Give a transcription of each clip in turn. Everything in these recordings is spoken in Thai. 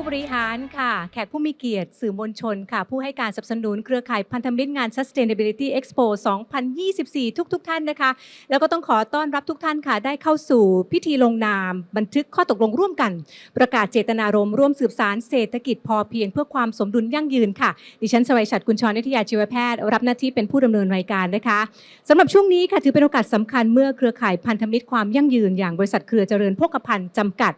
ผู้บริหารค่ะ แขกผู้มีเกียรติ สื่อมวลชนค่ะ ผู้ให้การสนับสนุนเครือข่ายพันธมิตรงาน Sustainability Expo 2024 ทุกๆทท่านนะคะ แล้วก็ต้องขอต้อนรับทุกท่านค่ะ ได้เข้าสู่พิธีลงนาม บันทึกข้อตกลงร่วมกัน ประกาศเจตนารมณ์ร่วมสืบสารเศรษฐกิจพอเพียงเพื่อความสมดุลยั่งยืนค่ะ ดิฉันสวัยชัดกุลชรนิตยาชีวแพทย์ รับหน้าที่เป็นผู้ดำเนินรายการนะคะสำหรับช่วงนี้ค่ะถือเป็นโอกาสสำคัญเมื่อเครือข่ายพันธมิตรความยั่งยืน อย่างบริษัทเครือเจริญโภคภัณฑ์จำกัด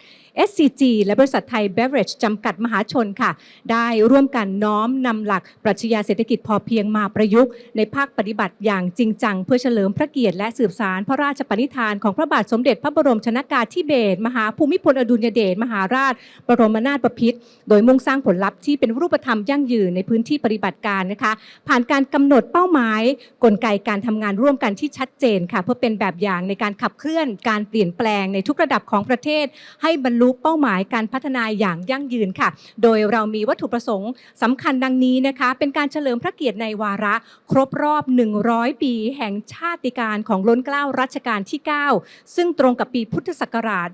SCG และบริษัทไทย Beverage จำกัดมหาชนค่ะ ได้ร่วมกันน้อมนำหลักปรัชญาเศรษฐกิจพอเพียงมาประยุกต์ในภาคปฏิบัติอย่างจริงจัง เพื่อเฉลิมพระเกียรติและสืบสารพระราชปณิธานของพระบาทสมเด็จพระบรมชนากาธิเบศรมหาภูมิพลอดุลยเดชมหาราช บรมนาถบพิตรโดยมุ่งสร้างผลลัพธ์ที่เป็นรูปธรรมยั่งยืนในพื้นที่ปฏิบัติการนะคะ ผ่านการกำหนดเป้าหมาย กลไกการทำงานร่วมกันที่ชัดเจนค่ะ เพื่อเป็นแบบอย่างในการขับเคลื่อนการเปลี่ยนแปลงในทุกระดับของประเทศ ให้บรรลุเป้าหมายการพัฒนาอย่างยั่งยืนค่ะ โดยเรามีวัตถุประสงค์สำคัญดังนี้นะคะ เป็นการเฉลิมพระเกียรติในวาระ ครบรอบ 100 ปี แห่งชาติการของล้นเกล้ารัชกาลที่ 9 ซึ่งตรงกับปีพุทธศักราช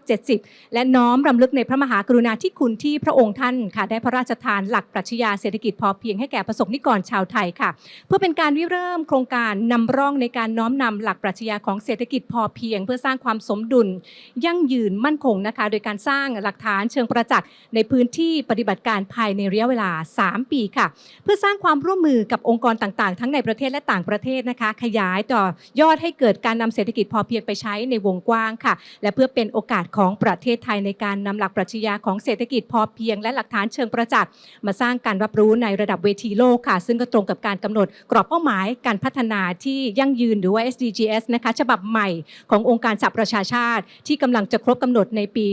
2570 และน้อมรำลึกในพระมหากรุณาธิคุณที่พระองค์ท่านค่ะ ได้พระราชทานหลักปรัชญาเศรษฐกิจพอเพียงให้แก่ประสบนิกรชาวไทยค่ะ เพื่อเป็นการวิเริ่มโครงการนำร่องในการน้อมนำหลักปรัชญาของเศรษฐกิจพอเพียง เพื่อสร้างความสมดุล ยั่งยืนมั่นคงนะคะ โดยการสร้างหลักฐานเชิงประจักษในพื้นที่ปฏิบัติการภายในระยะเวลา 3 ปีค่ะ เพื่อสร้างความร่วมมือกับองค์กรต่างๆ ทั้งในประเทศและต่างประเทศนะคะ ขยายต่อยอดให้เกิดการนำเศรษฐกิจพอเพียงไปใช้ในวงกว้างค่ะ และเพื่อเป็นโอกาสของประเทศไทยในการนำหลักปรัชญาของเศรษฐกิจพอเพียง และหลักฐานเชิงประจักษ์มาสร้างการรับรู้ในระดับเวทีโลกค่ะ ซึ่งก็ตรงกับการกำหนดกรอบเป้าหมายการพัฒนาที่ยั่งยืนหรือว่า SDGs นะคะฉบับใหม่ขององค์การสหประชาชาติ ที่กำลังจะครบกำหนดในปี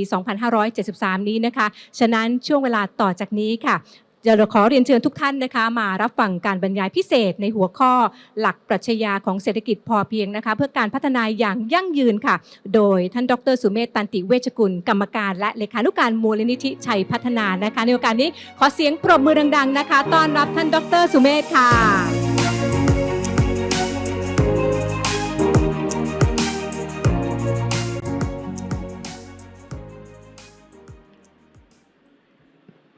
2573 นี้นะคะฉะนั้นช่วงเวลาต่อจากนี้ค่ะจะขอเรียนเชิญทุกท่านนะคะ มารับฟังการบรรยายพิเศษในหัวข้อหลักปรัชญาของเศรษฐกิจพอเพียงนะคะ เพื่อการพัฒนาอย่างยั่งยืนค่ะ โดยท่านดรสุเมธตันติเวชกุล กรรมการและเลขานุการมูลนิธิชัยพัฒนานะคะ ในโอกาสนี้ขอเสียงปรบมือดัง ๆ นะคะ ต้อนรับท่านดรสุเมธค่ะ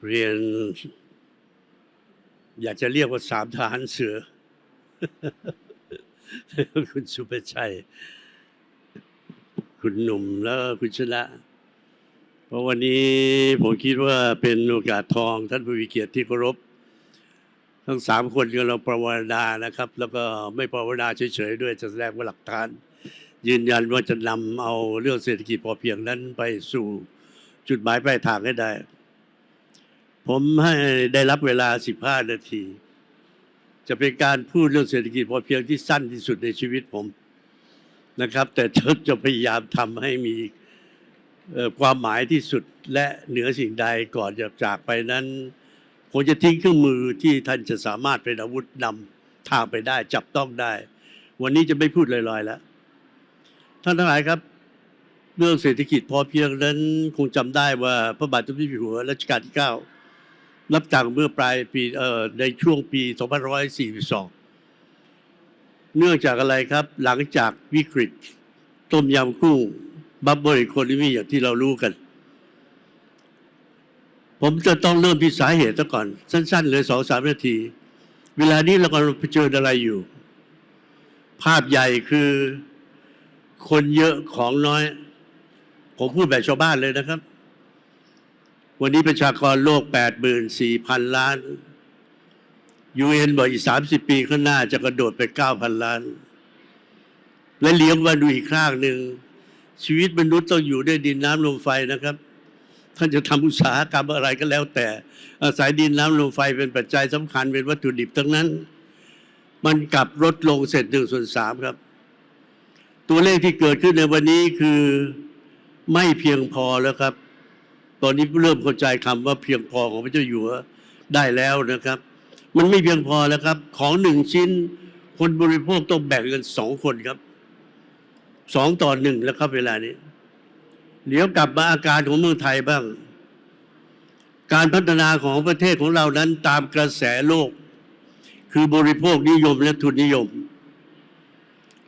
เรียน อยากจะเรียกว่าสามทหารเสือ คุณสุภชัย คุณหนุ่มแล้วคุณชนะ เพราะวันนี้ผมคิดว่าเป็นโอกาสทองท่านผู้มีเกียรติที่เคารพทั้งสามคนก็เราประวารณานะครับ แล้วก็ไม่ประวารณาเฉยๆด้วยจะแสดงว่าหลักฐาน ยืนยันว่าจะนำเอาเรื่องเศรษฐกิจพอเพียงนั้นไปสู่จุดหมายปลายทางให้ได้ ผมให้ได้รับเวลา 15 นาที จะเป็นการพูดเรื่องเศรษฐกิจพอเพียงที่สั้นที่สุดในชีวิตผมนะครับ แต่จะจะพยายามทำให้มีความหมายที่สุดและเหนือสิ่งใดก่อนจะจากไปนั้นคงจะทิ้งเครื่องมือที่ท่านจะสามารถเป็นอาวุธนำทางไปได้ จับต้องได้ วันนี้จะไม่พูดลอยๆแล้ว ท่านทั้งหลายครับ เรื่องเศรษฐกิจพอเพียงนั้นคงจำได้ว่าพระบาทสมเด็จพระเจ้าอยู่หัวรัชกาลที่ 9 รับสั่งเมื่อปลายปีเอ่อในช่วงปี 2542 เนื่องจากอะไรครับ หลังจากวิกฤต ต้มยำกุ้งบับเบิลอีโคโนมีอย่างที่เรารู้กัน ผมจะต้องเริ่มที่สาเหตุซะก่อน สั้นๆเลยสองสามนาที เวลานี้เรากำลังเผชิญอะไรอยู่ ภาพใหญ่คือคนเยอะของน้อย ผมพูดแบบชาวบ้านเลยนะครับ วันนี้ประชากรโลก 84,000 ล้าน UN บอกอีก 30 ปีข้างหน้าจะกระโดดไป 9,000 ล้าน และเลี้ยงมาดูอีกข้างหนึ่ง ชีวิตมนุษย์ต้องอยู่ด้วยดินน้ำลมไฟนะครับ ท่านจะทำอุตสาหกรรมอะไรก็แล้วแต่ อาศัยดินน้ำลมไฟเป็นปัจจัยสำคัญเป็นวัตถุดิบทั้งนั้น มันกลับลดลงเสร็จหนึ่งส่วนสามครับ ตัวเลขที่เกิดขึ้นในวันนี้คือไม่เพียงพอแล้วครับ ตอนนี้เริ่มเข้าใจคำว่าเพียงพอของพระเจ้าอยู่หัวได้แล้วนะครับ มันไม่เพียงพอแล้วครับ ของหนึ่งชิ้น คนบริโภคต้องแบ่งกันสองคนครับสองต่อหนึ่งแล้วครับเวลานี้เดี๋ยวกลับมาอาการของเมืองไทยบ้าง การพัฒนาของประเทศของเรานั้นตามกระแสโลก คือบริโภคนิยมและทุนนิยม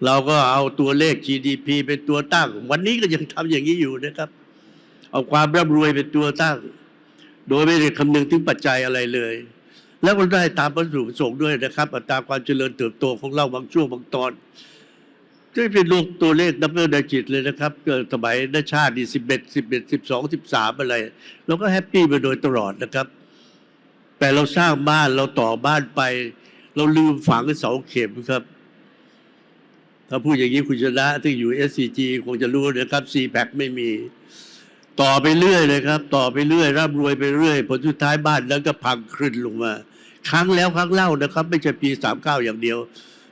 เราก็เอาตัวเลข GDP เป็นตัวตั้ง วันนี้ก็ยังทำอย่างนี้อยู่นะครับ เอาความร่ำรวยเป็นตัวตั้ง โดยไม่ได้คำนึงถึงปัจจัยอะไรเลย แล้วก็ได้ตามวัตถุประสงค์ด้วยนะครับ อัตราความเจริญเติบโตของเราบางช่วงบางตอนที่เป็นโลกตัวเลขดับเบิลดิจิตเลยนะครับเกิดสมัยนชาติดีสิบเอ็ดสิบเอ็ดสิบสองสิบสามอะไรเราก็แฮปปี้มาโดยตลอดนะครับ แต่เราสร้างบ้านเราต่อบ้านไป เราลืมฝังเสาเข็มครับ ถ้าพูดอย่างนี้คุณชนะที่อยู่ SCG คงจะรู้นะครับ c p a c ไม่มี ต่อไปเรื่อยเลยครับ ต่อไปเรื่อยร่ำรวยไปเรื่อยผลสุดท้ายบ้านนั้นก็พังครึนลงมา ครั้งแล้วครั้งเล่านะครับ ไม่ใช่ปีสามเก้าอย่างเดียว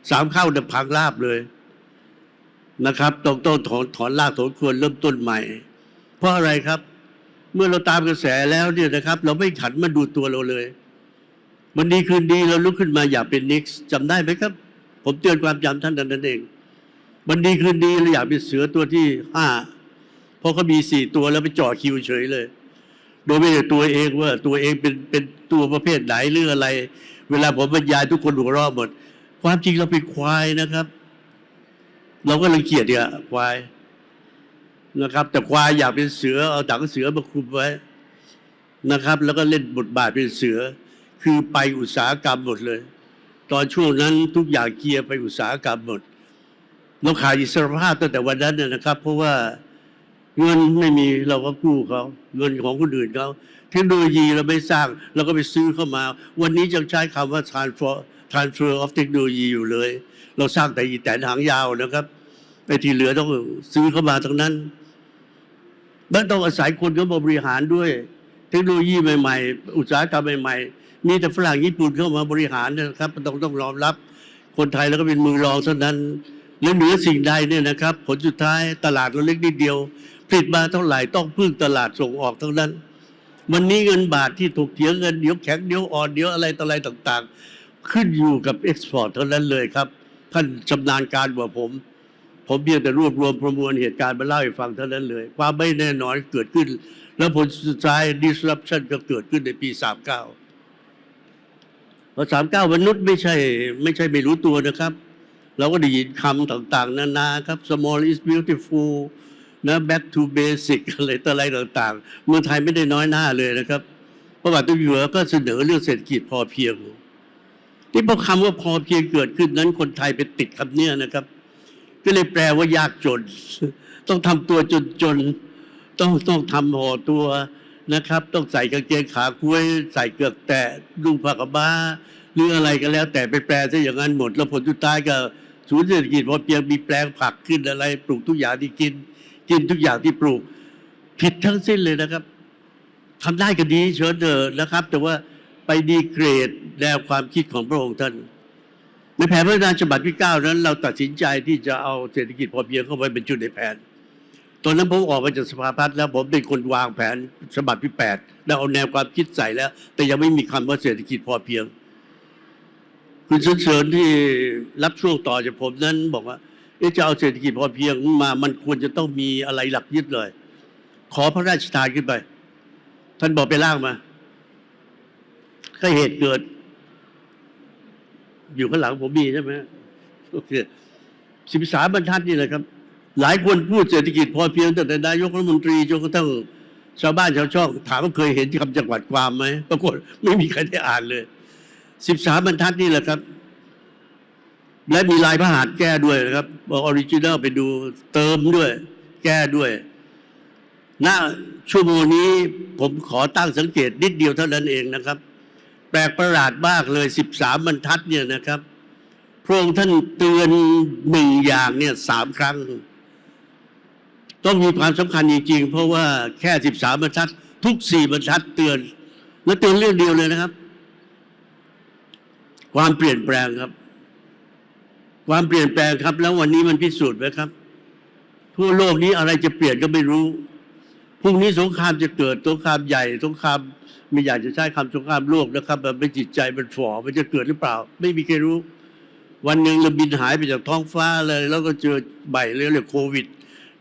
สามเข้าเนี่ยพังราบเลยนะครับต้องต้องถอนถอนรากถอนควรเริ่มต้นใหม่ เพราะอะไรครับ เมื่อเราตามกระแสแล้วเนี่ยนะครับ เราไม่ขันมาดูตัวเราเลยวันดีคืนดีเราลุกขึ้นมาอยากเป็นนิกส์จำได้ไหมครับ ผมเตือนความจำท่านนั้นเองวันดีคืนดีเราอยากเป็นเสือตัวที่ห้า เพราะเขามีสี่ตัวแล้วไปจ่อคิวเฉยเลย โดยไม่ได้ตัวเองว่าตัวเองเป็นเป็นตัวประเภทไหนหรืออะไร เวลาผมบรรยายทุกคนหัวเราะหมด ความจริงเราเป็นควายนะครับ เราก็รังเกียจเนี่ยควายนะครับ แต่ควายอยากเป็นเสือเอาถังเสือมาคุมไว้นะครับ แล้วก็เล่นบทบาทเป็นเสือ คือไปอุตสาหกรรมหมดเลย ตอนช่วงนั้นทุกอย่างเกียร์ไปอุตสาหกรรมหมดเราขาดอิสรภาพตั้งแต่วันนั้นนนะครับ เพราะว่า เงินไม่มีเราก็กู้เขาเงินของคนอื่นเขาเทคโนโลยีเราไม่สร้างเราก็ไปซื้อเข้ามา วันนี้ยังใช้คำว่า transfer transfer of technology อยู่เลย เราสร้างแต่อีแต่หางยาวนะครับไอ้ที่เหลือต้องซื้อเข้ามาทั้งนั้นแล้วต้องอาศัยคนเข้ามาบริหารด้วย เทคโนโลยีใหม่ๆ อุตสาหกรรมใหม่ๆ มีแต่ฝรั่งญี่ปุ่นเข้ามาบริหารนะครับต้องต้องยอมรับ คนไทยแล้วก็เป็นมือรองเท่านั้นและเหนือสิ่งใดเนี่ยนะครับ ผลสุดท้ายตลาดเราเล็กนิดเดียว ผลิตมาเท่าไหร่ต้องพึ่งตลาดส่งออกเท่านั้น วันนี้เงินบาทที่ถูกเถียงเงินเดี๋ยวแข็งเดี๋ยวอ่อนเดี๋ยวอะไรต่ออะไรต่างๆ ขึ้นอยู่กับเอ็กซ์พอร์ตเท่านั้นเลยครับ ท่านชำนาญการกว่าผม ผมเพียงแต่รวบรวมประมวลเหตุการณ์มาเล่าให้ฟังเท่านั้นเลย ความไม่แน่นอนเกิดขึ้น แล้วผลสุดท้าย disruption ก็เกิดขึ้นในปี 39พอ39มนุษย์ไม่ใช่ไม่ใช่ไม่รู้ตัวนะครับ เราก็ได้ยินคำต่างๆ นานาครับ small is beautiful นะ back to basic อะไรต่ออะไรต่างๆ เมืองไทยไม่ได้น้อยหน้าเลยนะครับพระบาทตุ้อยู่หัวก็เสนอเรื่องเศรษฐกิจพอเพียงที่พอคำว่าพอเพียงเกิดขึ้นนั้นคนไทยไปติดคำเนี้ยนะครับ ก็เลยแปลว่ายากจน ต้องทำตัวจนจนต้องต้องทำห่อตัวนะครับ ต้องใส่กางเกงขาคุ้ยใส่เกือกแตะดุงผ้ากบ้าหรืออะไรก็แล้ว แต่ไปแปลซะอย่างนั้นหมด แล้วผลสุดท้ายก็ศูนย์เศรษฐกิจพอเพียงมีแปลงผักขึ้นอะไร ปลูกทุกอย่างที่กิน กินทุกอย่างที่ปลูก ผิดทั้งสิ้นเลยนะครับทำได้ก็ดีเชิญเถอะนะครับ แต่ว่าไปดีเกรดแนวความคิดของพระองค์ท่าน ในแผนพัฒนาฉบับที่เก้านั้น เราตัดสินใจที่จะเอาเศรษฐกิจพอเพียงเข้าไปเป็นจุดในแผน ตอนนั้นผมออกมาจากสภาพัฒน์แล้วผมเป็นคนวางแผนฉบับที่แปดแล้วเอาแนวความคิดใส่แล้ว แต่ยังไม่มีคำว่าเศรษฐกิจพอเพียง คุณเสริญที่รับช่วงต่อจากผมนั้นบอกว่า จะเอาเศรษฐกิจพอเพียงมา มันควรจะต้องมีอะไรหลักยึดเลย ขอพระราชทานขึ้นไป ท่านบอกไปล่างมาก็เหตุเกิด อยู่ข้างหลังผมมีใช่ไหมโอเคสิบสามบรรทัดนี่แหละครับ หลายคนพูดเศรษฐกิจพอเพียงตั้งแต่นายกรัฐมนตรีจนกระทั่งชาวบ้านชาวช่อง ถามว่าเคยเห็นคำจังหวัดความไหมปรากฏไม่มีใครได้อ่านเลยสิบสามบรรทัดนี่แหละครับ และมีลายพระหัตถ์แก้ด้วยนะครับออริจินัลไปดูเติมด้วย แก้ด้วยณชั่วโมงนี้ผมขอตั้งสังเกตนิดเดียวเท่านั้นเองนะครับ แปลกประหลาดมากเลยสิบรรทัดเนี่ยนะครับพระองค์ท่านเตือนหนึ่งอย่างเนี่ยสามครั้ง ต้องมีความสำคัญจริงๆ เพราะว่าแค่สิบสามบรรทัด ทุกสี่บรรทัดเตือน และเตือนเรื่องเดียวเลยนะครับ ความเปลี่ยนแปลงครับ ความเปลี่ยนแปลงครับ แล้ววันนี้มันพิสูจน์ไหมครับ ทั่วโลกนี้อะไรจะเปลี่ยนก็ไม่รู้พรุ่งนี้สงครามจะเกิดสงครามใหญ่สงครามไม่อยากจะใช้คำสงครามโลกนะครับแบบไม่จิตใจมันฝ่อมันจะเกิดหรือเปล่า ไม่มีใครรู้ วันหนึ่งเราบินหายไปจากท้องฟ้าเลย แล้วก็เจอใบเรื่องโควิด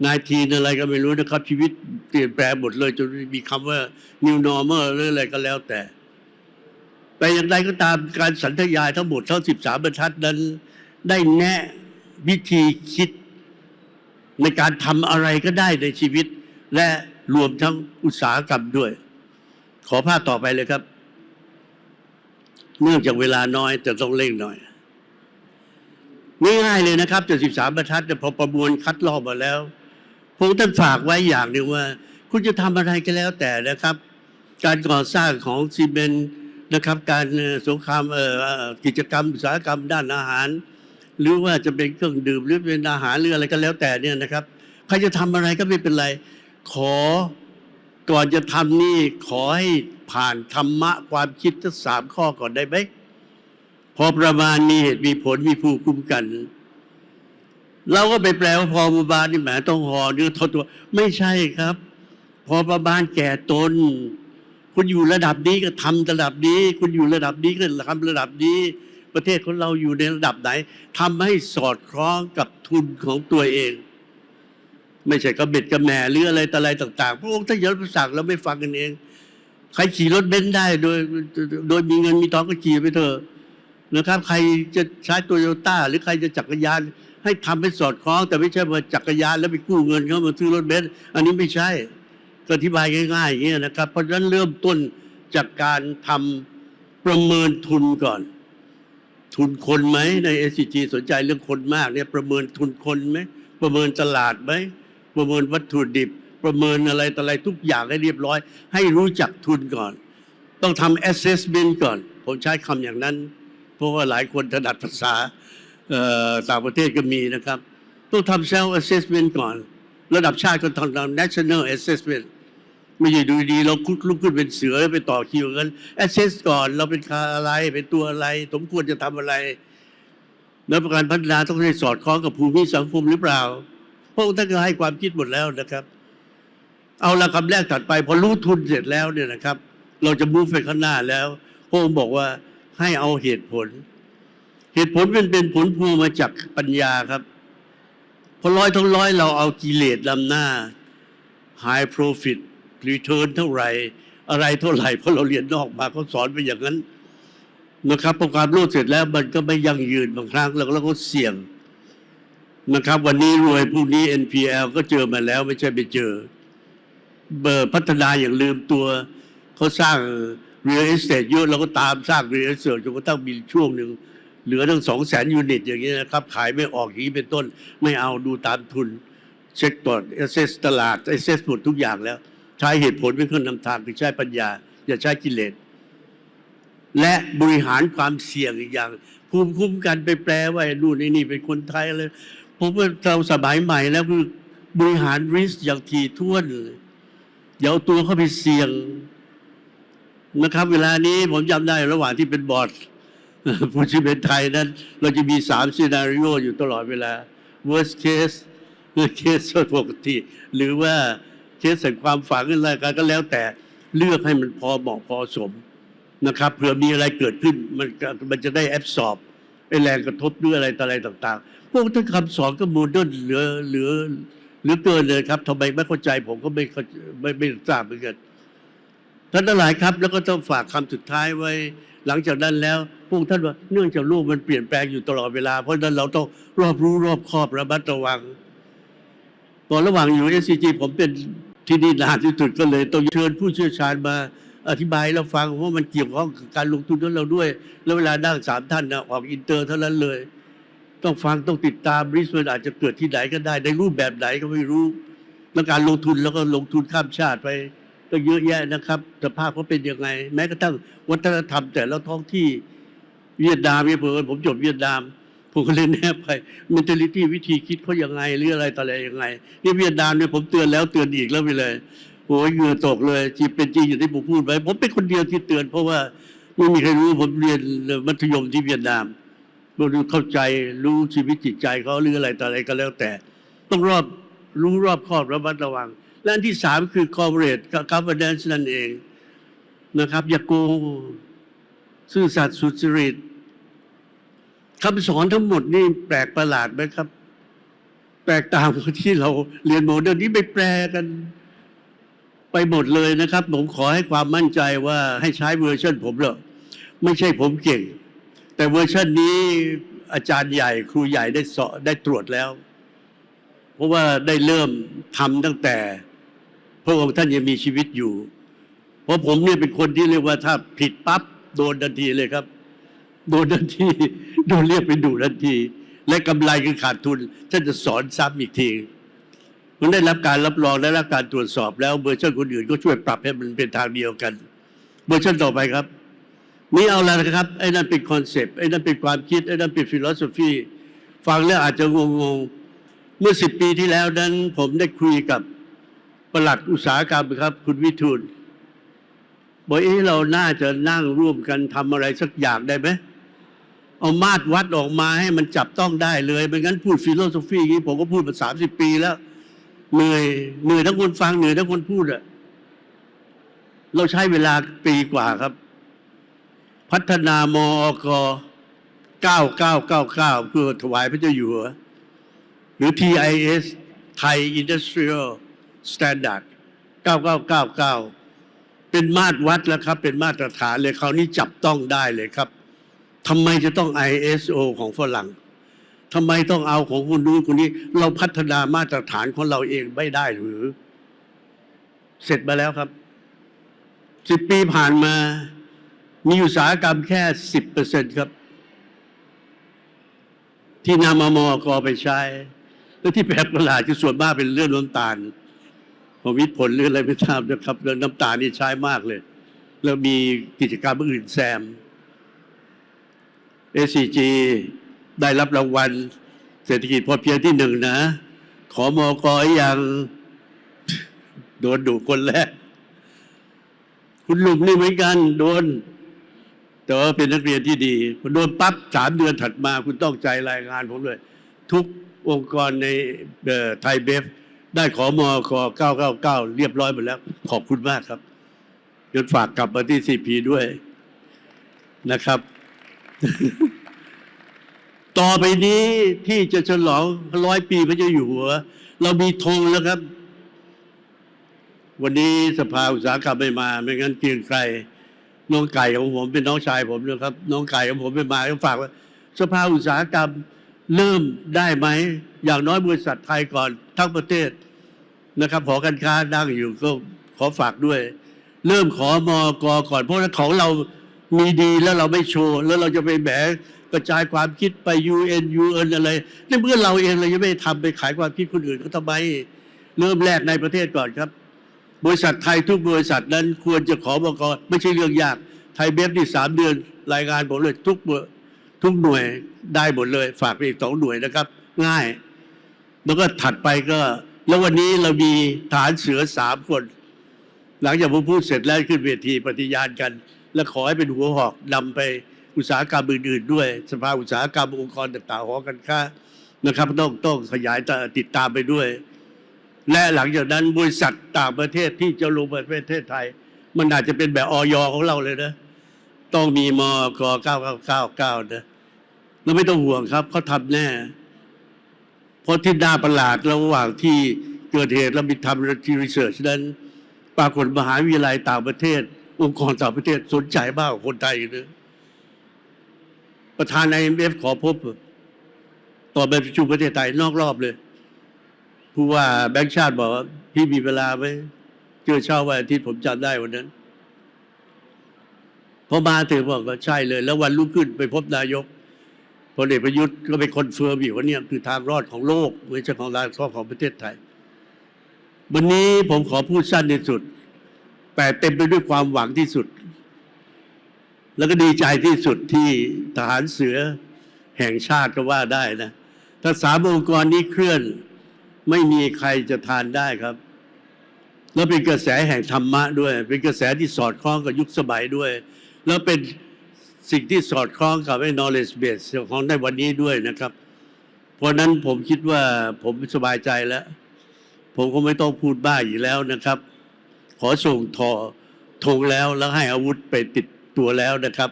นายทีนอะไรก็ไม่รู้นะครับ ชีวิตเปลี่ยนแปลงหมดเลยจนมีคำว่า new normal หรืออะไรก็แล้วแต่ แต่อย่างไรก็ตามการสันทยายทั้งหมดทั้ง13บรรทัดนั้น ได้แนะวิธีคิดในการทำอะไรก็ได้ในชีวิต และรวมทั้งอุตสาหกรรมด้วย ขอภาพต่อไปเลยครับ เนื่องจากเวลาน้อยจะต้องเร่งหน่อยง่ายๆเลยนะครับจะสิบสามบรรทัดแต่พอประมวลคัดลอกมาแล้วผมท่านฝากไว้อย่างหนึ่งว่า คุณจะทำอะไรก็แล้วแต่นะครับ การก่อสร้างของซีเมนต์นะครับ การสงครามกิจกรรมอุตสาหกรรมด้านอาหาร หรือว่าจะเป็นเครื่องดื่มหรือเป็นอาหารหรืออะไรก็แล้วแต่เนี่ยนะครับ ใครจะทำอะไรก็ไม่เป็นไร ขอก่อนจะทำนี่ขอให้ผ่านธรรมะความคิดทั้งสามข้อก่อนได้ไหมพอประมาณมีเหตุมีผลมีภูมิคุ้มกัน เราก็ไปแปลว่าพอประมาณนี่แหมต้องห่อเนื้อทดตัว ไม่ใช่ครับ พอประมาณแก่ตนคุณอยู่ระดับนี้ก็ทำระดับนี้ คุณอยู่ระดับนี้ก็ทำระดับนี้ ประเทศของเราอยู่ในระดับไหนทำให้สอดคล้องกับทุนของตัวเอง ไม่ใช่กระเบ็ดกระแหม่หรืออะไรต่ออะไรต่าง ๆ พระองค์ท่านยศประสั่งเราไม่ฟังกันเอง ใครขี่รถเบนซ์ได้โดย โดยมีเงินมีทองก็ขี่ไปเถอะนะครับใครจะใช้โตโยต้าหรือใครจะจักรยาน ให้ทำให้สอดคล้อง แต่ไม่ใช่ว่าจักรยานแล้วไปกู้เงินเขามาซื้อรถเบนซ์อันนี้ไม่ใช่ก็อธิบายง่ายๆอย่างนี้ยนะครับ เพราะฉะนั้นเริ่มต้นจากการทำประเมินทุนก่อน ทุนคนไหมใน SCG สนใจเรื่องคนมากเนี่ยประเมินทุนคนไหมประเมินตลาดไหมประเมินวัตถุดิบ ประเมินอะไรต่ออะไรทุกอย่างให้เรียบร้อย ให้รู้จักทุนก่อน ต้องทำ assessment ก่อน ผมใช้คำอย่างนั้น เพราะว่าหลายคนถนัดภาษาต่างประเทศก็มีนะครับ ต้องทำ self assessment ก่อน ระดับชาติก็ต้องทำ national assessment ไม่ใช่ดูดีเราคุดลุกขึ้นเป็นเสือแล้วไปต่อคิวกัน assess ก่อนเราเป็นใครอะไรเป็นตัวอะไร สมควรจะทำอะไร แล้วประการพัฒนาต้องให้สอดคล้องกับภูมิสังคมหรือเปล่าพระองค์ท่านก็ให้ความคิดหมดแล้วนะครับ เอาละคำแรกถัดไปพอรู้ทุนเสร็จแล้วเนี่ยนะครับ เราจะมุ่งไปข้างหน้าแล้วพระองค์บอกว่าให้เอาเหตุผล เหตุผลมันเป็นผลพวงมาจากปัญญาครับพอร้อยทั้งร้อยเราเอากิเลสลำหน้า high profit return เท่าไหร่ อะไรเท่าไหร่เพราะเราเรียนนอกมาเขาสอนไปอย่างนั้นนะครับพอความรู้เสร็จแล้วมันก็ไม่ยั่งยืนบางครั้งแล้วเราก็เสี่ยงนะครับ วันนี้รวยพรุ่งนี้ NPL ก็เจอมาแล้วไม่ใช่ไปเจอ เบอร์พัฒนาอย่างลืมตัวเขาสร้าง real estate เยอะเราก็ตามสร้าง real estate จนกระทั่งมีช่วงหนึ่งเหลือตั้งสองแสนยูนิต อย่างนี้นะครับ ขายไม่ออกอย่างนี้เป็นต้น ไม่เอาดูตามทุน เช็คตรวจ assess ตลาด assess หมดทุกอย่างแล้ว ใช้เหตุผลเป็นเครื่องนำทางคือใช้ปัญญา อย่าใช้กิเลสและบริหารความเสี่ยงอีกอย่าง ภูมิคุ้มกันไปแปลว่านู่นไอ้นี่เป็นคนไทยเลยผมว่าเราสมัยใหม่แล้วคือบริหารริสอย่างถี่ถ้วนเลยอย่าเอาตัวเข้าไปเสี่ยงนะครับ เวลานี้ผมจำได้ระหว่างที่เป็นบอร์ดผู้ชีเป็นไทยนั้น เราจะมีสามซีนารีโออยู่ตลอดเวลา worst case เคสปกติ หรือว่า เช็คสใส่ความฝันอะไรกันก็แล้วแต่เลือกให้มันพอเหมาะพอสมนะครับเผื่อมีอะไรเกิดขึ้นมันมันจะได้แอบสอบไอแรงกระทบหรืออะไรต่ออะไรต่าง ๆ พวกท่านคำสอนก็โมเดิร์นเหลือเหลือหลือเกินเลยครับทำไมไม่เข้าใจผมก็ไม่ไม่ไม่ทราบเหมือนกันท่านทั้งหลายครับ แล้วก็ต้องฝากคำสุดท้ายไว้ หลังจากนั้นแล้วพวกท่านว่าเนื่องจากโลกมันเปลี่ยนแปลงอยู่ตลอดเวลา เพราะฉะนั้นเราต้องรอบรู้รอบคอบระมัดระวังตอนระหว่างอยู่ SCG ผมเป็น ที่นี่นานที่สุดก็เลยต้องเชิญผู้เชี่ยวชาญมาอธิบายเราฟังว่ามันเกี่ยวข้องกับการลงทุนของเราด้วย แล้วเวลานั่งสามท่านนะออกอินเตอร์เท่านั้นเลย ต้องฟังต้องติดตามริสมันอาจจะเกิดที่ไหนก็ได้ ในรูปแบบไหนก็ไม่รู้แล้วการลงทุนแล้วก็ลงทุนข้ามชาติไปก็เยอะแยะนะครับ สภาพเขาเป็นยังไง แม้กระทั่งวัฒนธรรมแต่ละท้องที่เวียดนามเนี่ยผมผมจบเวียดนาม ผมก็เลยแนบไป mentality วิธีคิดเขายังไงหรืออะไรต่ออะไรยังไง นี่เวียดนามเนี่ยผมเตือนแล้วเตือนอีกแล้วไปเลยโอ้ยเหงื่อตกเลยจีเป็นจริงอย่างที่ผมพูดไว้ผมเป็นคนเดียวที่เตือน เพราะว่าไม่มีใครรู้ผมเรียนมัธยมที่เวียดนามเราดูเข้าใจรู้ชีวิตจิตใจเขาหรืออะไรต่ออะไรก็แล้วแต่ ต้องรอบรู้รอบคอบระมัดระวัง และอันที่สามคือ corporate governance นั่นเองนะครับ อย่าโกงซื่อสัตย์สุจริต คำสอนทั้งหมดนี่แปลกประหลาดไหมครับ แปลกต่างกับที่เราเรียนโมเดิร์นนี่ไปแปลกัน ไปหมดเลยนะครับ ผมขอให้ความมั่นใจว่าให้ใช้เวอร์ชันผมเหรอไม่ใช่ผมเก่ง แต่เวอร์ชันนี้อาจารย์ใหญ่ครูใหญ่ได้สอได้ตรวจแล้ว เพราะว่าได้เริ่มทำตั้งแต่ พระองค์ท่านยังมีชีวิตอยู่ เพราะผมเนี่ยเป็นคนที่เรียกว่าถ้าผิดปั๊บโดนทันทีเลยครับ โดนทันที โดนเรียกไปดูทันที และกำไรคือขาดทุนท่านจะสอนซ้ำอีกทีมันได้รับการรับรองได้รับการตรวจสอบแล้วเวอร์ชันคนอื่นก็ช่วยปรับให้มันเป็นทางเดียวกันเวอร์ชันต่อไปครับนี่เอาละนะครับไอ้นั่นเป็นคอนเซปต์ไอ้นั่นเป็นความคิดไอ้นั่นเป็นฟิโลโซฟีฟังแล้วอาจจะงงๆเมื่อสิบปีที่แล้วนั้น ผมได้คุยกับประหลัดอุตสาหกรรมครับ คุณวิทูลบอกเอ๊ะเราน่าจะนั่งร่วมกันทำอะไรสักอย่างได้ไหม เอามาตรวัดออกมาให้มันจับต้องได้เลยไม่งั้นพูดฟิโลโซฟีอย่างนี้ผมก็พูดมาสามสิบปีแล้วเหนื่อยเหนื่อยทั้งคนฟังเหนื่อยทั้งคนพูดอะเราใช้เวลาปีกว่าครับ พัฒนามอก9999เพื่อถวายพระเจ้าอยู่หัวหรือ TIS Thai Industrial Standard 9999 เป็นมาตรวัดแล้วครับ เป็นมาตรฐานเลยคราวนี้จับต้องได้เลยครับ ทำไมจะต้อง ISO ของฝรั่งทำไมต้องเอาของคนนู้นคนนี้ เราพัฒนามาตรฐานของเราเองไม่ได้หรือ เสร็จมาแล้วครับสิบปีผ่านมา มีอุตสาหกรรมแค่สิบเปอร์เซ็นครับ ที่นำมามอกไปใช้ และที่แปลกประหลาดคือส่วนมากเป็นเรื่องน้ำตาลผมวิทย์ผลเรื่องอะไรไม่ทราบนะครับ เรื่องน้ำตาลนี่ใช้มากเลย แล้วมีกิจกรรมอื่นแซม SCG ได้รับรางวัลเศรษฐกิจพอเพียงที่หนึ่งนะ ขอมอกอย่างโดนดุคนแรก คุณหนุ่มนี่เหมือนกัน โดน แต่ว่าเป็นนักเรียนที่ดีพอโดนปั๊บสามเดือนถัดมา คุณต้องใจรายงานผมเลย ทุกองค์กรในไทยเบฟ ได้ขอมอค999 เรียบร้อยหมดแล้ว ขอบคุณมากครับยวฝากกลับมาที่ซีพีด้วยนะครับ ต่อไปนี้ที่จะฉลองร้อยปีพระเจ้าอยู่หัวเรามีธงแล้วครับ วันนี้สภาอุตสาหกรรมไม่มา ไม่งั้นเกียงไกรน้องไก่ของผมเป็นน้องชายผมนะครับ น้องไก่ของผมไม่มาก็ฝากว่า สภาอุตสาหกรรมเริ่มได้ไหม อย่างน้อยบริษัทไทยก่อนทั้งประเทศนะครับหอการค้านั่งอยู่ก็ขอฝากด้วย เริ่มขอมอกอก่อนเพราะว่าของเรา มีดีแล้วเราไม่โชว์ แล้วเราจะไปแหมกระจายความคิดไป UN UN อะไรในเมื่อเราเองเรายังไม่ทำไปขายความคิดคนอื่นเขาทำไม เริ่มแรกในประเทศก่อนครับ บริษัทไทยทุกบริษัทนั้นควรจะขอบอกอไม่ใช่เรื่องยาก ไทยเบฟนี่สามเดือนรายงานผมเลยทุกทุกหน่วยได้หมดเลย ฝากไปอีกสองหน่วยนะครับ ง่าย แล้วก็ถัดไปก็ แล้ววันนี้เรามีฐานเสือสามคน หลังจากผมพูดเสร็จแล้วขึ้นเวทีปฏิญาณกัน และขอให้เป็นหัวหอกนำไปอุตสาหกรรมอื่นๆด้วย สภาอุตสาหกรรมองค์กรต่างๆหอการค้านะครับต้องต้องขยายติดตามไปด้วย และหลังจากนั้นบริษัทต่างประเทศที่จะลงมาประเทศไทย มันอาจจะเป็นแบบออยของเราเลยนะต้องมีมก9999นะแล้วไม่ต้องห่วงครับเขาทำแน่เพราะที่น่าประหลาดระหว่างที่เกิดเหตุแล้วมีทำทีรีเสิร์ชนั้น ปรากฏมหาวิทยาลัยต่างประเทศ องค์กรต่างประเทศสนใจมากกว่าคนไทยนะประธาน IMF ขอพบต่อไปประชุมประเทศไทยนอกรอบเลยผู้ว่าแบงค์ชาติบอกว่าพี่มีเวลาไหมเจอเช้าวันอาทิตย์ผมจำได้วันนั้นพอมาถึงบอกว่าใช่เลย แล้ววันรุ่งขึ้นไปพบนายกพลเอกประยุทธ์ก็ไปคอนเฟิร์มอยู่ว่าเนี่ยคือทางรอดของโลกไม่ใช่ของราข้อของประเทศไทย วันนี้ผมขอพูดสั้นที่สุด แต่เต็มไปด้วยความหวังที่สุด แล้วก็ดีใจที่สุดที่ทหารเสือแห่งชาติก็ว่าได้นะถ้าสามองค์กรนี้เคลื่อน ไม่มีใครจะทานได้ครับ แล้วเป็นกระแสแห่งธรรมะด้วย เป็นกระแสที่สอดคล้องกับยุคสมัยด้วย แล้วเป็นสิ่งที่สอดคล้องกับไอ้ knowledge base ของในวันนี้ด้วยนะครับ เพราะนั้นผมคิดว่าผมสบายใจแล้ว ผมก็ไม่ต้องพูดบ้าอีกแล้วนะครับ ขอส่งทอธงแล้วแล้วให้อาวุธไปติดตัวแล้วนะครับ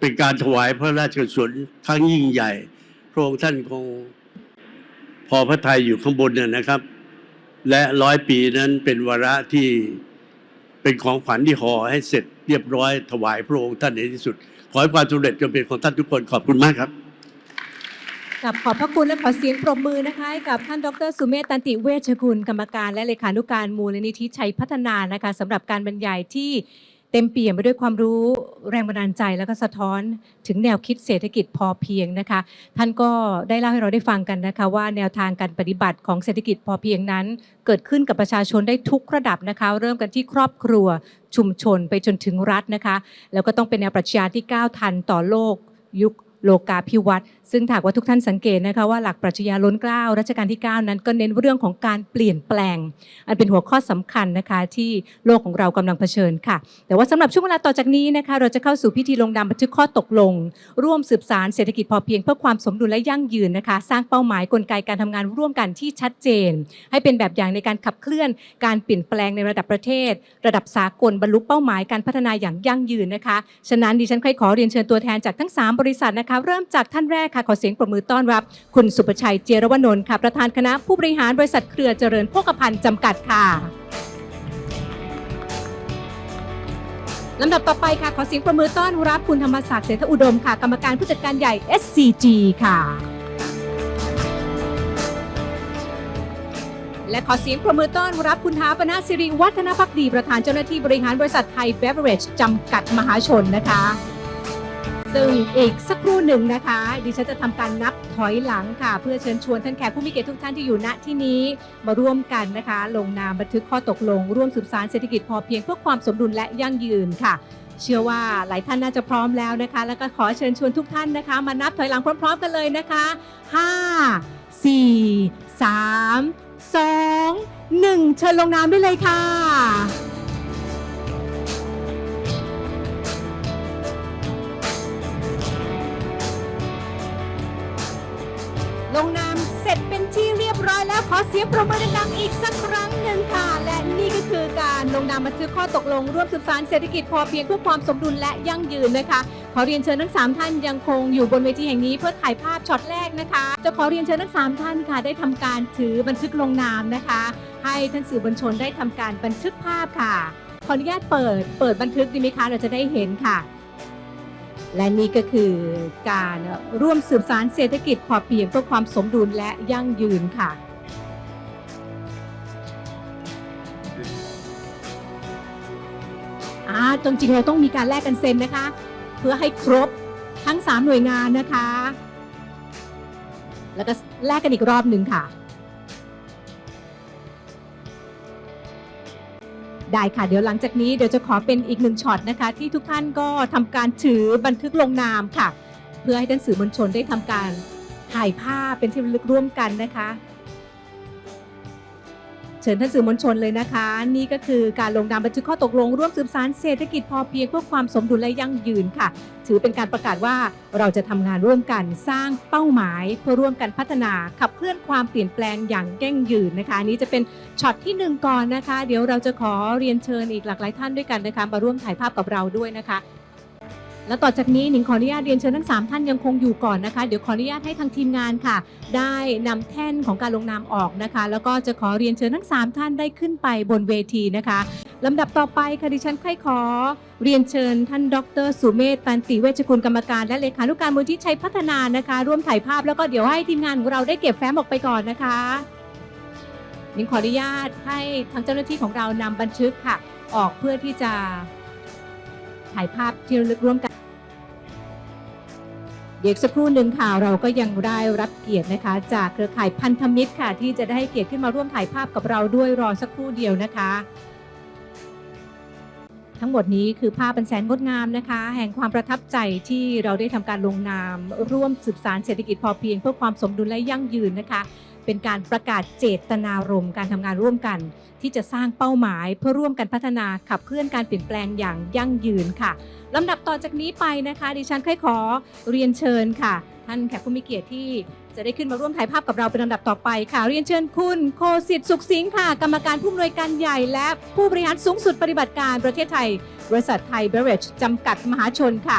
เป็นการถวายพระราชกุศลครั้งยิ่งใหญ่ พระองค์ท่านคงพอพระไทยอยู่ข้างบนเนี่ยนะครับ และร้อยปีนั้นเป็นวาระที่เป็นของขวัญที่ห่อให้เสร็จเรียบร้อยถวายพระองค์ท่านในที่สุด ขอให้ความสำเร็จจงเป็นของท่านทุกคนขอบคุณมากครับ กับขอบพระคุณและขอเสียงปรบมือนะคะให้กับท่านดรสุเมธตันติเวชกุลกรรมการและเลขานุการมูลนิธิชัยพัฒนานะคะสำหรับการบรรยายที่เต็มเปี่ยมไปด้วยความรู้แรงบันดาลใจแล้วก็สะท้อนถึงแนวคิดเศรษฐกิจพอเพียงนะคะ ท่านก็ได้เล่าให้เราได้ฟังกันนะคะ ว่าแนวทางการปฏิบัติของเศรษฐกิจพอเพียงนั้น เกิดขึ้นกับประชาชนได้ทุกระดับนะคะ เริ่มกันที่ครอบครัวชุมชนไปจนถึงรัฐนะคะ แล้วก็ต้องเป็นแนวปรัชญาที่ก้าวทันต่อโลกยุค โลกาภิวัตน์ซึ่งถากว่าทุกท่านสังเกตนะคะว่าหลักปรัชญาล้นเกล้ารัชกาลที่ 9 นั้นก็เน้นเรื่องของการเปลี่ยนแปลง อันเป็นหัวข้อสำคัญนะคะที่โลกของเรากำลังเผชิญค่ะ แต่ว่าสำหรับช่วงเวลาต่อจากนี้นะคะเราจะเข้าสู่พิธีลงนามบันทึกข้อตกลง ร่วมสืบสารเศรษฐกิจพอเพียงเพื่อความสมดุลและยั่งยืนนะคะ สร้างเป้าหมายกลไกการทำงานร่วมกันที่ชัดเจน ให้เป็นแบบอย่างในการขับเคลื่อนการเปลี่ยนแปลงในระดับประเทศ ระดับสากลบรรลุเป้าหมายการพัฒนาอย่างยั่งยืนนะคะฉะนั้นดิฉันใครขอเรียนเชิญตัวแทนจากทั้ง 3 บริษัทนะคะเริ่มจากท่านแรกค่ะขอเสียงปรบมือต้อนรับ คุณสุประชัยเจรวนนท์ค่ะ ประธานคณะผู้บริหารบริษัทเครือเจริญโภคภัณฑ์จำกัดค่ะลำดับต่อไปค่ะขอเสียงประมือต้อนรับคุณธรรมศักดิ์เศรษฐอุดมค่ะ กรรมการผู้จัดการใหญ่ SCG ค่ะ และขอเสียงประมือต้อนรับคุณท้าปนาสิริวัฒนพักดี ประธานเจ้าหน้าที่บริหารบริษัทไทยเบเวอร์เรจจำกัดมหาชนนะคะ ซึ่งอีกสักครู่หนึ่งนะคะ ดิฉันจะทำการนับถอยหลังค่ะ เพื่อเชิญชวนท่านแขกผู้มีเกียรติทุกท่านที่อยู่ณที่นี้ มาร่วมกันนะคะ ลงนามบันทึกข้อตกลง ร่วมสืบสารเศรษฐกิจพอเพียงเพื่อความสมดุลและยั่งยืนค่ะ เชื่อว่าหลายท่านน่าจะพร้อมแล้วนะคะ แล้วก็ขอเชิญชวนทุกท่านนะคะ มานับถอยหลังพร้อม ๆ กันเลยนะคะ 5 4 3 2 1 เชิญลงนามได้เลยค่ะ ลงนามเสร็จเป็นที่เรียบร้อยแล้วขอเสียงประมือดังๆอีกสักครั้งหนึ่งค่ะ และนี่ก็คือการลงนามบันทึกข้อตกลง ร่วมสืบสารเศรษฐกิจพอเพียงเพื่อความสมดุลและยั่งยืนนะคะ ขอเรียนเชิญทั้งสามท่านยังคงอยู่บนเวทีแห่งนี้เพื่อถ่ายภาพช็อตแรกนะคะ จะขอเรียนเชิญทั้งสามท่านค่ะ ได้ทำการถือบันทึกลงนามนะคะ ให้ท่านสื่อมวลชนได้ทำการบันทึกภาพค่ะขออนุญาตเปิด เปิดบันทึกดีไหมคะเราจะได้เห็นค่ะ และนี่ก็คือการร่วมสืบสารเศรษฐกิจพอเพียงเพื่อความสมดุลและยั่งยืนค่ะ อ่าจริงๆเราต้องมีการแลกกันเซ็นนะคะ เพื่อให้ครบทั้ง 3 หน่วยงานนะคะ แล้วก็แลกกันอีกรอบหนึ่งค่ะ ได้ค่ะ เดี๋ยวหลังจากนี้เดี๋ยวจะขอเป็นอีกหนึ่งช็อตนะคะ ที่ทุกท่านก็ทำการถือบันทึกลงนามค่ะ เพื่อให้ท่านสื่อมวลชนได้ทำการถ่ายภาพเป็นที่ระลึกร่วมกันนะคะ เชิญท่านสื่อมวลชนเลยนะคะ นี่ก็คือการลงนามบันทึกข้อตกลงร่วมสืบสารเศรษฐกิจพอเพียงเพื่อความสมดุลและยั่งยืนค่ะ ถือเป็นการประกาศว่าเราจะทำงานร่วมกันสร้างเป้าหมาย เพื่อร่วมกันพัฒนาขับเคลื่อนความเปลี่ยนแปลงอย่างยั่งยืนนะคะนี้จะเป็นช็อตที่หนึ่งก่อนนะคะ เดี๋ยวเราจะขอเรียนเชิญอีกหลากหลายท่านด้วยกันนะคะมาร่วมถ่ายภาพกับเราด้วยนะคะ แล้วต่อจากนี้หนิงขออนุญาตเรียนเชิญทั้ง 3 ท่านยังคงอยู่ก่อนนะคะ เดี๋ยวขออนุญาตให้ทางทีมงานค่ะ ได้นำแท่นของการลงนามออกนะคะ แล้วก็จะขอเรียนเชิญทั้ง 3 ท่านได้ขึ้นไปบนเวทีนะคะลำดับต่อไปค่ะดิฉันใครขอ เรียนเชิญท่านดร สุเมธตันติเวชกุลกรรมการและเลขานุการมูลที่ชัยพัฒนานะคะ ร่วมถ่ายภาพแล้วก็เดี๋ยวให้ทีมงานของเราได้เก็บแฟ้มออกไปก่อนนะคะหนิงขออนุญาตให้ทางเจ้าหน้าที่ของเรานำบันทึกค่ะ ออกเพื่อที่จะถ่ายภาพที่ระลึกร่วมกัน เดี๋ยวอีกสักครู่หนึ่งค่ะเราก็ยังได้รับเกียรตินะคะ จากเครือข่ายพันธมิตรค่ะ ที่จะได้ให้เกียรติขึ้นมาร่วมถ่ายภาพกับเราด้วยรอสักครู่เดียวนะคะ ทั้งหมดนี้คือภาพเป็นแสนงดงามนะคะ แห่งความประทับใจที่เราได้ทำการลงนาม ร่วมสืบสารเศรษฐกิจพอเพียงเพื่อความสมดุลและยั่งยืนนะคะ เป็นการประกาศเจตนารมณ์การทำงานร่วมกัน ที่จะสร้างเป้าหมายเพื่อร่วมกันพัฒนาขับเคลื่อนการเปลี่ยนแปลงอย่างยั่งยืนค่ะลำดับต่อจากนี้ไปนะคะ ดิฉันค่อยขอเรียนเชิญค่ะ ท่านแขกผู้มีเกียรติที่จะได้ขึ้นมาร่วมถ่ายภาพกับเราเป็นลำดับต่อไปค่ะ เรียนเชิญคุณโคสิทธิ์สุขสิงห์ค่ะ กรรมการผู้อำนวยการใหญ่และผู้บริหารสูงสุดปฏิบัติการประเทศไทย บริษัทไทยเบเรจจำกัดมหาชนค่ะ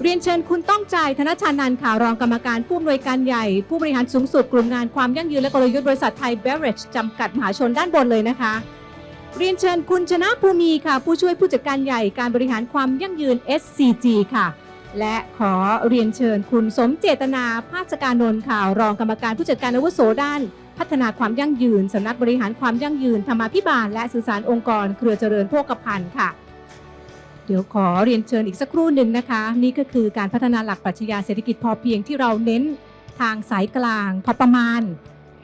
เรียนเชิญคุณต้องใจธนชานันท์ค่ะรองกรรมการผู้อำนวยการใหญ่ ผู้บริหารสูงสุดกลุ่มงานความยั่งยืนและกลยุทธ์บริษัทไทยเบเรจจำกัดมหาชนด้านบนเลยนะคะ เรียนเชิญคุณชนะภูมีค่ะ ผู้ช่วยผู้จัดการใหญ่การบริหารความยั่งยืน SCG ค่ะ และขอเรียนเชิญคุณสมเจตนาภาสการนนท์ค่ะรองกรรมการผู้จัดการอาวุโสด้าน พัฒนาความยั่งยืนสำนักบริหารความยั่งยืนธรรมาภิบาล และสื่อสารองค์กร เครือเจริญโภคภัณฑ์ค่ะ เดี๋ยวขอเรียนเชิญอีกสักครู่หนึ่งนะคะ นี่ก็คือการพัฒนาหลักปรัชญาเศรษฐกิจพอเพียงที่เราเน้นทางสายกลางพอประมาณ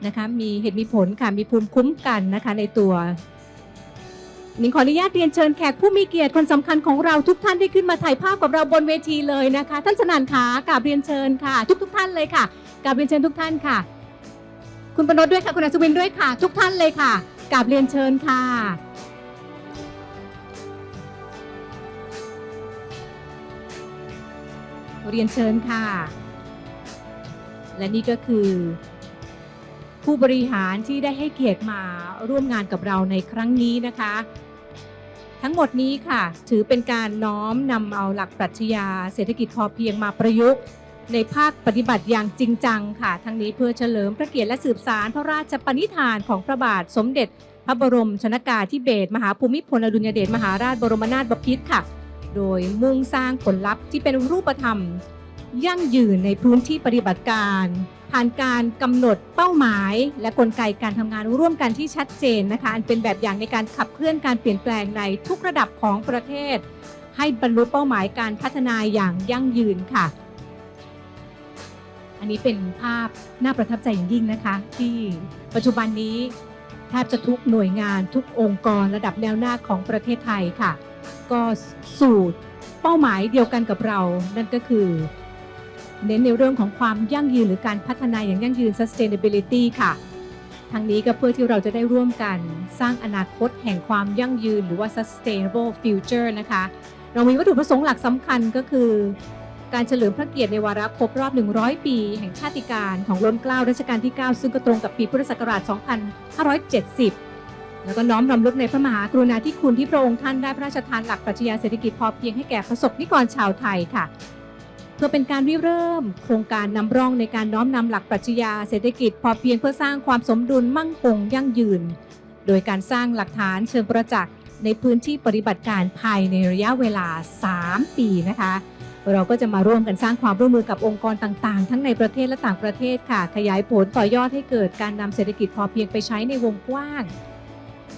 นะคะมีเหตุมีผลค่ะมีภูมิคุ้มกันนะคะในตัวนิงขออนุญาตเรียนเชิญแขกผู้มีเกียรติคนสำคัญของเราทุกท่านได้ขึ้นมาถ่ายภาพกับเราบนเวทีเลยนะคะ ท่านสนานขากราบเรียนเชิญค่ะ ทุกทุกท่านเลยค่ะกราบเรียนเชิญทุกท่านค่ะ คุณปนดด้วยค่ะคุณอัศวินด้วยค่ะ ทุกท่านเลยค่ะกราบเรียนเชิญค่ะ เรียนเชิญค่ะ และนี่ก็คือ ผู้บริหารที่ได้ให้เกียรติมาร่วมงานกับเราในครั้งนี้นะคะ ทั้งหมดนี้ค่ะ ถือเป็นการน้อมนำเอาหลักปรัชญาเศรษฐกิจพอเพียงมาประยุกต์ ในภาคปฏิบัติอย่างจริงจังค่ะ ทั้งนี้เพื่อเฉลิมพระเกียรติและสืบสารพระราชปณิธานของพระบาทสมเด็จ พระบรมชนกาธิเบศรมหาภูมิพลอดุลยเดชมหาราชบรมนาถบพิตรค่ะ โดยมุ่งสร้างผลลัพธ์ที่เป็นรูปธรรม ยั่งยืนในพื้นที่ปฏิบัติการ ผ่านการกำหนดเป้าหมาย และกลไกการทำงานร่วมกันที่ชัดเจนนะคะอันเป็นแบบอย่างในการขับเคลื่อนการเปลี่ยนแปลงในทุกระดับของประเทศ ให้บรรลุเป้าหมายการพัฒนาอย่างยั่งยืนค่ะ อันนี้เป็นภาพน่าประทับใจอย่างยิ่งนะคะ ที่ปัจจุบันนี้แทบจะทุกหน่วยงานทุกองค์กรระดับแนวหน้าของประเทศไทยค่ะ ก็สู่เป้าหมายเดียวกันกับเรา นั่นก็คือ เน้นในเรื่องของความยั่งยืนหรือการพัฒนาอย่างยั่งยืน sustainability ค่ะทางนี้ก็เพื่อที่เราจะได้ร่วมกันสร้างอนาคตแห่งความยั่งยืนหรือว่า sustainable future นะคะ เรามีวัตถุประสงค์หลักสำคัญก็คือ การเฉลิมพระเกียรติในวาระครบรอบ 100 ปี แห่งชาติการของล้นเกล้ารัชกาลที่ 9 ซึ่งก็ตรงกับปีพุทธศักราช 2570 แล้วก็น้อมรำลึกในพระมหากรุณาธิคุณที่พระองค์ท่านได้พระราชทานหลักปรัชญาเศรษฐกิจพอเพียงให้แก่ประสบนิกรชาวไทยค่ะ เพื่อเป็นการริเริ่ม โครงการนำร่องในการน้อมนำหลักปรัชญาเศรษฐกิจพอเพียงเพื่อสร้างความสมดุลมั่งคงยั่งยืน โดยการสร้างหลักฐานเชิงประจักษ์ในพื้นที่ปฏิบัติการภายในระยะเวลา 3 ปีนะคะ เราก็จะมาร่วมกันสร้างความร่วมมือกับองค์กรต่างๆ ทั้งในประเทศและต่างประเทศค่ะ ขยายผลต่อยอดให้เกิดการนำเศรษฐกิจพอเพียงไปใช้ในวงกว้าง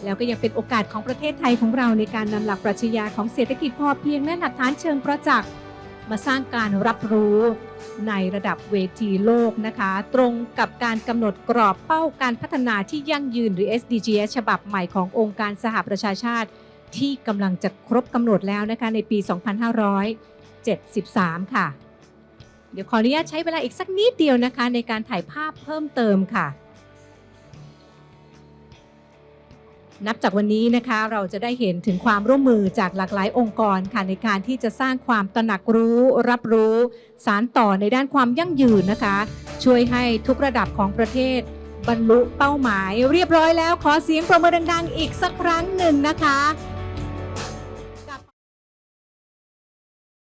แล้วก็ยังเป็นโอกาสของประเทศไทยของเราในการนำหลักปรัชญาของเศรษฐกิจพอเพียงและหลักฐานเชิงประจักษ์มาสร้างการรับรู้ในระดับเวทีโลกนะคะ ตรงกับการกำหนดกรอบเป้าการพัฒนาที่ยั่งยืนหรือ SDGs ฉบับใหม่ขององค์การสหประชาชาติ ที่กำลังจะครบกำหนดแล้วนะคะในปี 2573 ค่ะ เดี๋ยวขออนุญาตใช้เวลาอีกสักนิดเดียวนะคะ ในการถ่ายภาพเพิ่มเติมค่ะ นับจากวันนี้นะคะเราจะได้เห็นถึงความร่วมมือจากหลากหลายองค์กรค่ะในการที่จะสร้างความตระหนักรู้ รับรู้ สารต่อในด้านความยั่งยืนนะคะ ช่วยให้ทุกระดับของประเทศ บรรลุเป้าหมาย เรียบร้อยแล้วขอเสียงประเมินดังๆ อีกสักครั้งหนึ่งนะคะ